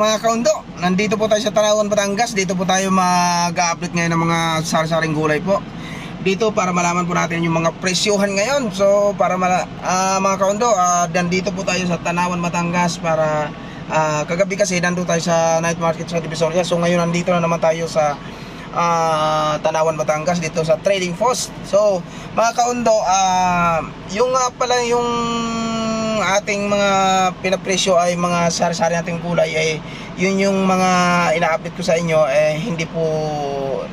Mga kaundo, nandito po tayo sa Tanawan, Batangas. Dito po tayo mag-update ngayon ng mga sari-saring gulay po. Dito para malaman po natin yung mga presyohan ngayon. So para mala ah, mga kaundo, ah, nandito po tayo sa Tanawan, Batangas para ah, kagabi kasi nandito tayo sa night market sa Divisoria. So ngayon nandito na naman tayo sa ah, Tanawan, Batangas dito sa Trading Post. So mga kaundo, ah, yung nga pala yung ating mga pinapresyo ay mga sari-sari nating gulay ay yun yung mga ina-update ko sa inyo eh hindi po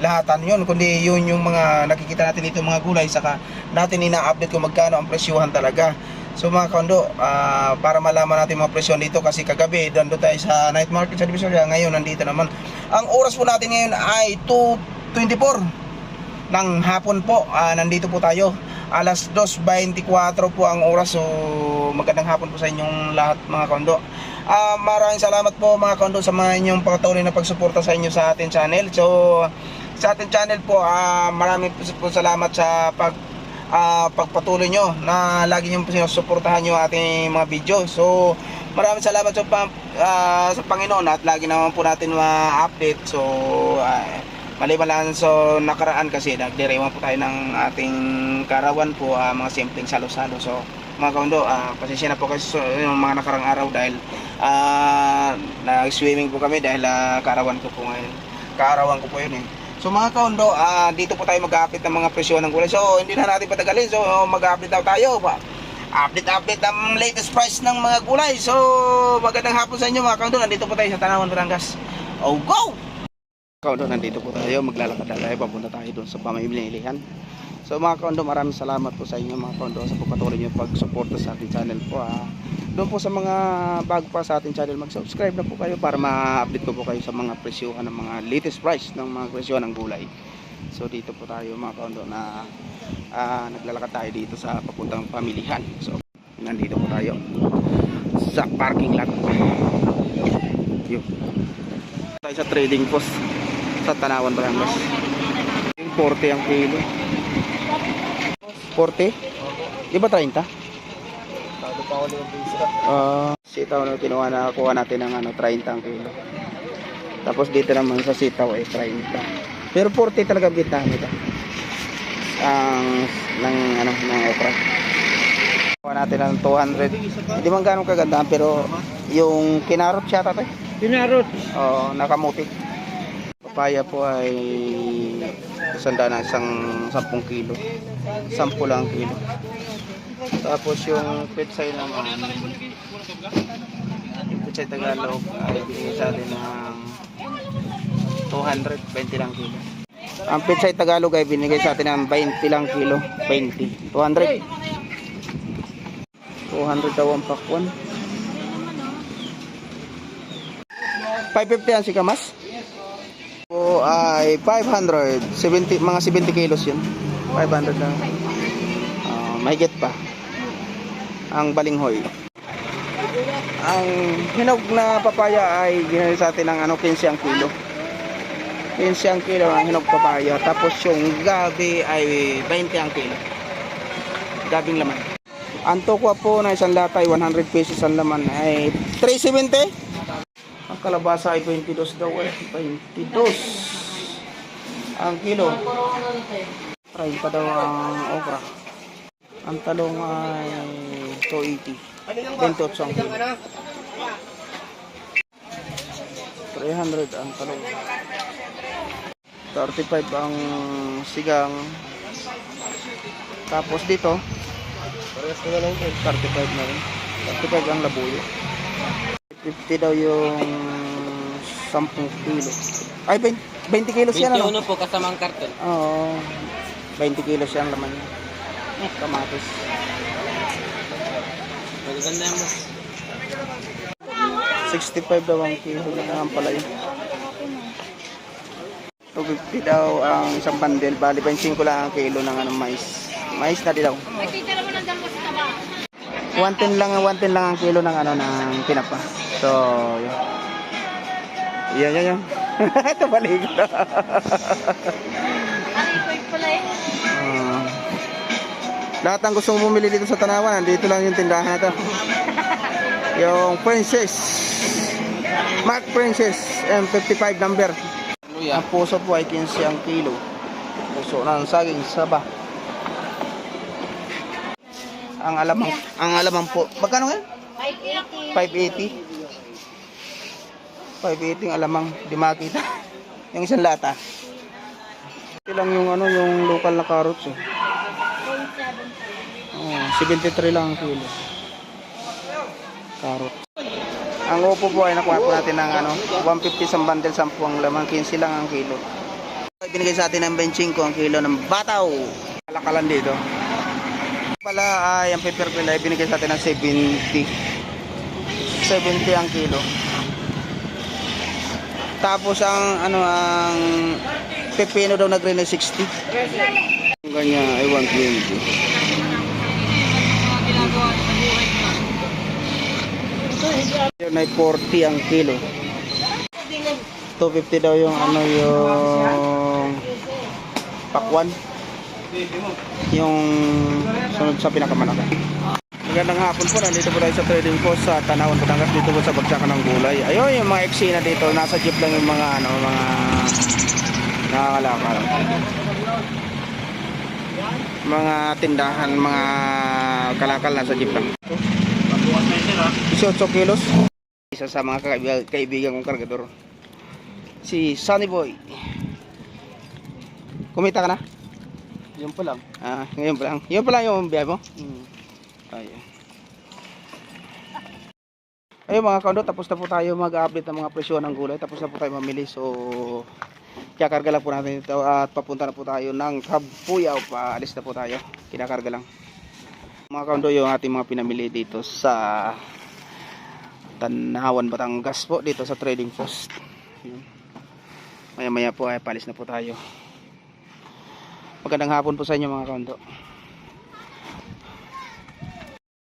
lahatan yun kundi yun yung mga nakikita natin dito mga gulay saka natin ina-update kung magkano ang presyuhan talaga. So mga kondo ah, para malaman natin mga presyon dito kasi kagabi doon tayo sa night market sa Divisoria. Ngayon nandito naman. Ang oras po natin ngayon ay 2.24 ng hapon po. Ah, nandito po tayo alas 2.24 po ang oras. So magandang hapon po sa inyong lahat mga kondo. Ah, maraming salamat po mga kondo sa mga inyong patuloy na pagsuporta sa inyo sa ating channel. So sa ating channel po ah, maraming po, salamat sa pag ah, pagpatuloy nyo na lagi nyo po sinusuportahan yung ating mga video. So maraming salamat sa, ah, sa Panginoon at lagi naman po natin ma-update. So ah, maliban lang so nakaraan kasi nagdirewan po tayo ng ating karawan po ah, mga simpleng salo-salo. So mga kaundo ah, pasensya na po kasi so, yung mga nakarang araw dahil ah, nag-swimming po kami dahil ah, karawan ko po ngayon. Kaarawan ko po yun eh. So mga kaundo ah, dito po tayo mag-update ng mga presyo ng gulay. So hindi na natin patagalin. So mag-update daw tayo. Pa update update ang latest price ng mga gulay. So magandang hapon sa inyo mga kaundo nandito po tayo sa Tanawan Batangas. Oh go Kaundo, nandito po tayo, maglalakad tayo, papunta tayo doon sa pamimilihan. So mga kaundo, maraming salamat po sa inyo mga kaundo sa pagpatuloy niyo pag-suporta sa ating channel po. Ah. Doon po sa mga bago pa sa ating channel, mag-subscribe na po kayo para ma-update ko po kayo sa mga presyuhan ng mga latest price ng mga presyo ng gulay. So dito po tayo mga kaundo na ah, naglalakad tayo dito sa papuntang pamilihan. So nandito po tayo sa parking lot. Yun. Tayo sa trading post sa Tanawan, Batangas. 40 ang kilo. 40? Di ba 30? Bago pa ako ng visa. Ah, sitaw na kinuha na kuha natin ng ano 30 ang kilo. Tapos dito naman sa sitaw ay 30. Pero 40 talaga bitahan nito. Ang ng ano ng okra. Kuha natin ng 200. Hindi man ganun kaganda pero yung kinarot siya tatay. Pinarot. Oo, nakamuti. Papaya po ay isang daan na isang 10 kilo. 10 lang ang kilo. Tapos yung petsay naman, yung petsay Tagalog ay binigay sa atin ng 220 lang kilo. Ang petsay Tagalog ay binigay sa atin ng 20 lang kilo. 20. 200. 200 daw ang pakwan. 550 yan si Kamas. Ay 500, 70 mga 70 kilos yun. 500 lang. Ah, mahigit pa. Ang balinghoy. Ang hinog na papaya ay ginali sa atin ng ano 15 ang kilo. 15 ang kilo ang hinog papaya. Tapos yung gabi ay 20 ang kilo. Gabing laman. Ang tokwa po na isang lata ay 100 pesos ang laman ay 370. Kalabasa ay 22 daw eh. 22. Ang kilo. 30 daw ang okra. Ang talong ay 280. 28 ang kilo. 300 ang talong. 35 ang sigang. Tapos dito, Parehas ko na lang ito. 35 na rin. 35 ang labuyo. 50 daw yung 10 kilo. Ay, 20, 20 kilos yan ano? 21 po kasamang karton. Oo. 20 kilos yan laman niya. Eh, kamatis. Magaganda yan mo. 65 daw ang kilo yan ang pala yun. 250 daw ang isang bandel. Bali, 25 lang ang kilo ng ano, mais. Mais na dilaw. Magtitira mo ng dalawang sa taba. 110 lang, 110 lang ang kilo ng ano ng tinapa. So, yun. Yan, yan, yan. Ito balik. Ano yung pala eh? Ah. lahat ng gustong bumili dito sa Tanawan, dito lang yung tindahan na to. yung Princess Mark Princess, M55 number. Ang puso po ay 15 ang kilo. Puso ng saging saba. Ang alamang, ang alamang po. Magkano ngayon? 580. 580. 580 ang alamang. Di makita. yung isang lata. Ito lang yung ano, yung local na carrots eh. 0.7. Oh, 73 lang ang kilo. Carrots. Ang upo po ay nakuha po natin ng ano, 150 sa bundle, 10 ang laman, 15 lang ang kilo. Binigay sa atin ng 25 ang kilo ng bataw. Kalakalan dito. Pala ay ang pill ay binigay sa atin ng 70. 70 ang kilo. Tapos ang ano ang pepino daw nag-green ay 60. Ang ganyan ay 120. Yun ay 40 ang kilo. 250 daw yung ano yung pakwan. Yung sunod sa pinakamalaki. Magandang hapon po, nandito po tayo sa trading post sa Tanawan, Batangas, dito po sa Bagsakan ng Gulay. Ayun, yung mga eksena dito, nasa jeep lang yung mga ano, mga nakakalakal. Mga tindahan, mga kalakal nasa jeep lang. 18 kilos. Isa sa mga kaibigan, kaibigan kong kargador. Si Sunny Boy. Kumita ka na? Yun pa lang. Ah, ngayon pa lang. Yun pa lang yung biyahe mo? Hmm. Ayun. Ayun mga kaundo, tapos na po tayo mag-update ng mga presyo ng gulay. Tapos na po tayo mamili. So, kinakarga lang po natin ito at papunta na po tayo ng Kabuyaw. Paalis na po tayo. Kinakarga lang. Mga kaundo, yung ating mga pinamili dito sa Tanawan, Batangas po. Dito sa trading post. Yun. Maya maya po ay palis na po tayo. Magandang hapon po sa inyo mga kaundo.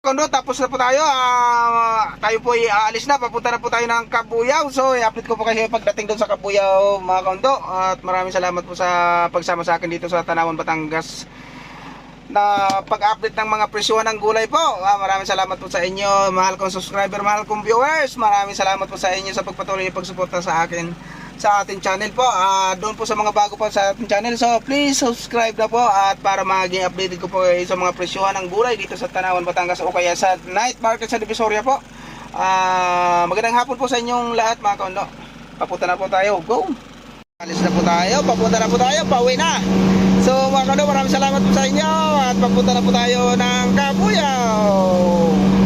Kondo, tapos na po tayo. Ah, tayo po ay aalis na. Papunta na po tayo ng Kabuyaw. So, i-update ko po kayo pagdating doon sa Kabuyaw, mga kondo. At maraming salamat po sa pagsama sa akin dito sa Tanawan, Batangas na pag-update ng mga presyo ng gulay po. Ah, maraming salamat po sa inyo, mahal kong subscriber, mahal kong viewers. Maraming salamat po sa inyo sa pagpatuloy ng pagsuporta sa akin sa ating channel po. Ah, doon po sa mga bago pa sa ating channel. So, please subscribe na po at para maging updated ko po eh, sa mga presyohan ng gulay dito sa Tanawan, Batangas o kaya sa night market sa Divisoria po. Ah, magandang hapon po sa inyong lahat mga kondo. Papunta na po tayo. Go! Alis na po tayo, papunta na po tayo, pauwi na. So mga kano, maraming salamat po sa inyo at papunta na po tayo ng Kabuyaw.